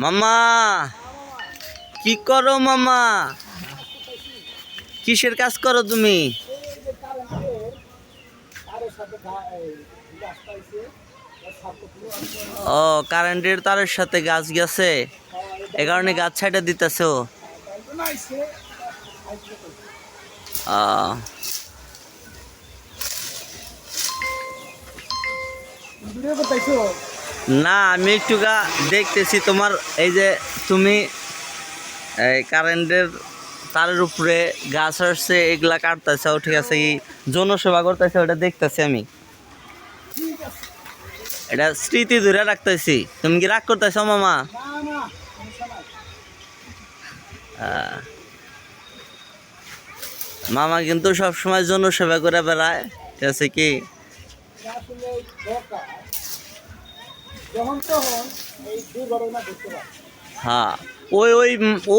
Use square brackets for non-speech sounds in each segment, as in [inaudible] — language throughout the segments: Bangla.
মামা কি করো মামা কিসের কাজ করো তুমি? ও, কারেন্টের তারের সাথে গাছ গেছে। এ কারণে গাছ ছাইটা দিতেছো? আহ না আমি একটু গা দেখতেছি তোমার এই যে তুমি এই কারেন্টের তারের উপরে গাছ আসছে এগুলা কাটতেছে ঠিক আছে কি জনসেবা করতেছে ওটা দেখতেছি আমি। এটা স্মৃতি ধরে রাখতেছি। তুমি কি রাগ করতেছ মামা। মামা কিন্তু সবসময় জনসেবা করে বেড়ায় ঠিক আছে কি? যখন তখন এই দুর্ঘটনা ঘটতে পারে। হ্যাঁ। ওই ওই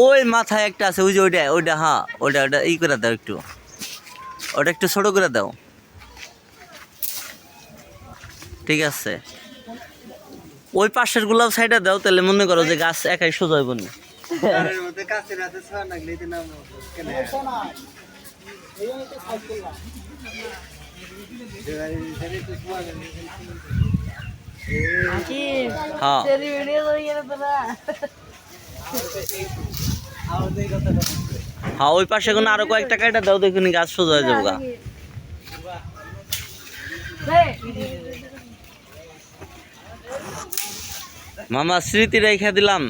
ওই মাথায় একটা আছে ওই যে ওইটা ওইটা হ্যাঁ ওইটা ওইটা ই করে দাও একটু। ওটা একটু ছোট করে দাও। ঠিক আছে। ওই পাশের গুলাব সাইডে দাও তাহলে মনে করো যে গাছ একাই সোজা হইব না। এই জন্য তো সাইড করলাম হ্যাঁ হ্যাঁ ওই পাশে কোনো আরও কয়েকটা কাইটা দাও দেখুন গাছ সোজা হয়ে যাব গা মামা স্মৃতি রেখে দিলাম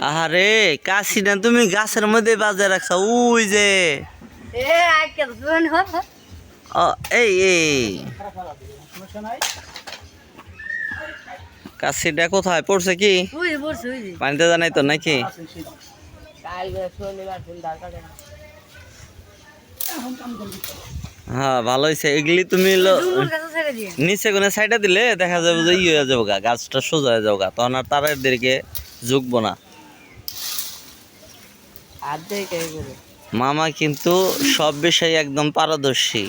আহারে কাশি না তুমি গাছের মধ্যে বাজে রাখছো ওই যে। এই কাশিটা কোথায় পড়ছে কি? পানিতে জানাই তো নাকি? করবি। হ্যাঁ ভালো হয়েছে এগুলি তুমি লো- নিচে কোনো সাইডে দিলে দেখা যাবে যে ইয়ে হয়ে যাব গা গাছটা সোজা হয়ে যাব গা তখন আর তারের দিকে ঝুঁকবো না। মামা কিন্তু সব বিষয়ে একদম পারদর্শী।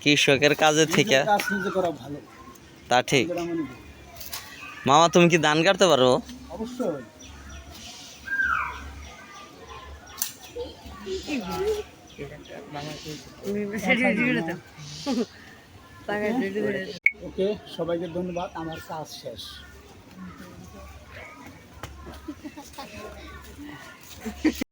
কৃষকের কাজে থেকে। তা ঠিক। মামা তুমি কি ধান কাটতে পারো? অবশ্যই। [laughs] ওকে সবাইকে ধন্যবাদ আমার কাজ শেষ।